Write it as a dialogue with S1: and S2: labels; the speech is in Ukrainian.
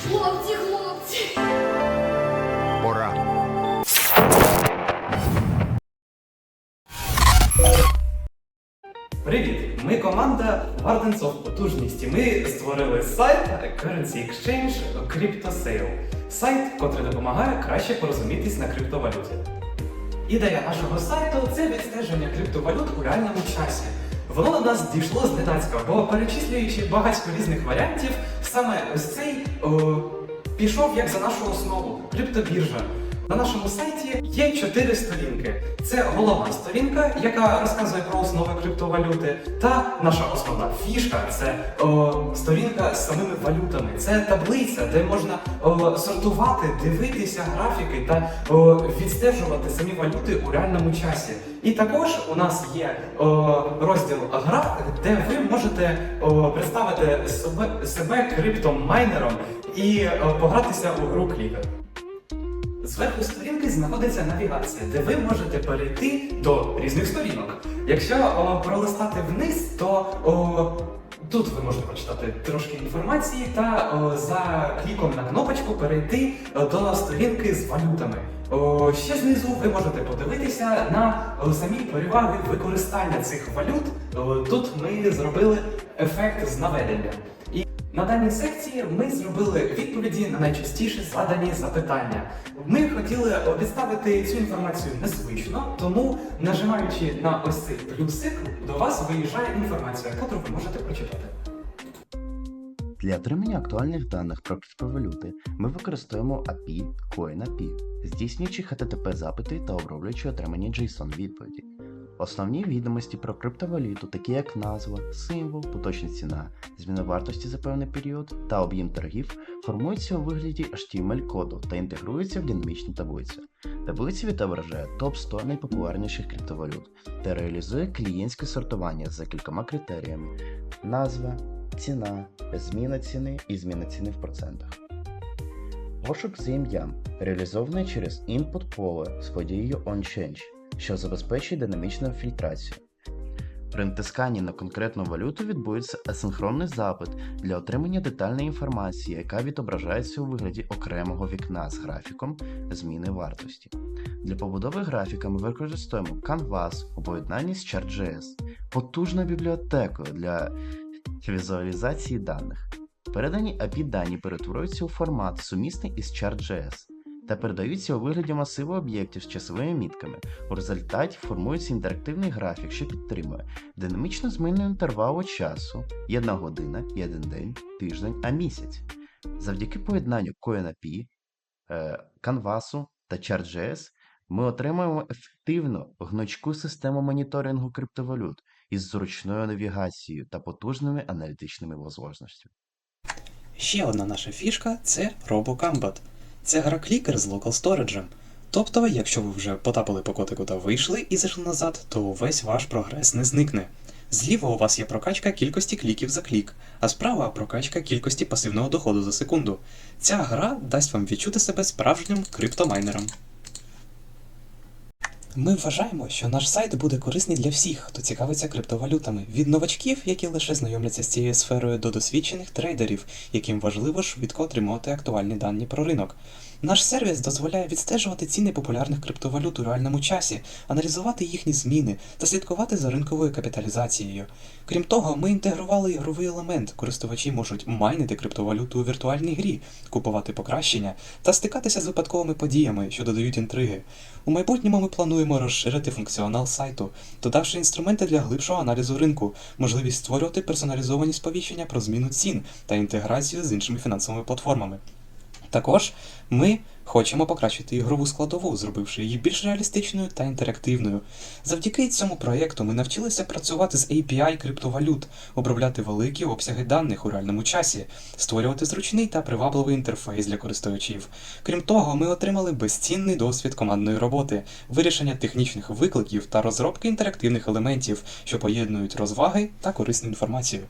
S1: Хлопці, хлопці.
S2: Пора.
S3: Привіт! Ми команда Gardens of Потужність. і Ми створили сайт Currency Exchange CryptoSale. Сайт, котрий допомагає краще порозумітись на криптовалюті. Ідея нашого сайту це відстеження криптовалют у реальному часі. Воно до нас дійшло зненацька, бо перечислюючи багатько різних варіантів, саме ось цей о, пішов як за нашу основу криптобіржа. На нашому сайті є чотири сторінки. Це головна сторінка, яка розказує про основи криптовалюти, та наша основна фішка це о, сторінка з самими валютами. Це таблиця, де можна о, сортувати, дивитися графіки та о, відстежувати самі валюти у реальному часі. І також у нас є о, розділ гра, де ви можете о, представити себе, себе криптомайнером і о, погратися у гру Клікер. Зверху сторінки знаходиться навігація, де ви можете перейти до різних сторінок. Якщо о, пролистати вниз, то о, тут ви можете прочитати трошки інформації та о, за кліком на кнопочку перейти до сторінки з валютами. Ще знизу ви можете подивитися на о, самі переваги використання цих валют. Тут ми зробили ефект з наведення. І на даній секції ми зробили відповіді на найчастіше задані запитання. Ми хотіли представити цю інформацію незвично, тому нажимаючи на ось цей плюсик, до вас виїжджає інформація, яку ви можете прочитати.
S4: Для отримання актуальних даних про криптовалюти ми використовуємо API CoinAPI, здійснюючи HTTP запити та оброблюючи отримані JSON відповіді. Основні відомості про криптовалюту, такі як назва, символ, поточна ціна, зміна вартості за певний період та об'єм торгів, формуються у вигляді HTML-коду та інтегруються в динамічну таблицю. Таблиця відображає топ-100 найпопулярніших криптовалют та реалізує клієнтське сортування за кількома критеріями: назва, ціна, зміна ціни і зміна ціни в процентах. Пошук за ім'ям реалізований через input поле з подією onChange, що забезпечує динамічну фільтрацію. При натисканні на конкретну валюту відбудеться асинхронний запит для отримання детальної інформації, яка відображається у вигляді окремого вікна з графіком зміни вартості. Для побудови графіка ми використовуємо Canvas у поєднанні з Chart.js, потужною бібліотекою для візуалізації даних. Передані API дані перетворюються у формат, сумісний із Chart.js, та передаються у вигляді масиву об'єктів з часовими мітками. У результаті формується інтерактивний графік, що підтримує динамічно змінну інтервалу часу 1 година, 1 день, тиждень, а місяць. Завдяки поєднанню CoinAPI, е, Canvas та Chart.js ми отримуємо ефективну гнучку систему моніторингу криптовалют із зручною навігацією та потужними аналітичними можливостями.
S5: Ще одна наша фішка це RoboCombat. Це гра клікер з локал сториджем. Тобто, якщо ви вже потапили по котику та вийшли і зайшли назад, то увесь ваш прогрес не зникне. Зліва у вас є прокачка кількості кліків за клік, а справа прокачка кількості пасивного доходу за секунду. Ця гра дасть вам відчути себе справжнім криптомайнером. Ми вважаємо, що наш сайт буде корисний для всіх, хто цікавиться криптовалютами, від новачків, які лише знайомляться з цією сферою, до досвідчених трейдерів, яким важливо швидко отримувати актуальні дані про ринок. Наш сервіс дозволяє відстежувати ціни популярних криптовалют у реальному часі, аналізувати їхні зміни та слідкувати за ринковою капіталізацією. Крім того, ми інтегрували ігровий елемент. Користувачі можуть майнити криптовалюту у віртуальній грі, купувати покращення та стикатися з випадковими подіями, що додають інтриги. У майбутньому ми плануємо розширити функціонал сайту, додавши інструменти для глибшого аналізу ринку, можливість створювати персоналізовані сповіщення про зміну цін та інтеграцію з іншими фінансовими платформами. Також ми хочемо покращити ігрову складову, зробивши її більш реалістичною та інтерактивною. Завдяки цьому проєкту ми навчилися працювати з API криптовалют, обробляти великі обсяги даних у реальному часі, створювати зручний та привабливий інтерфейс для користувачів. Крім того, ми отримали безцінний досвід командної роботи, вирішення технічних викликів та розробки інтерактивних елементів, що поєднують розваги та корисну інформацію.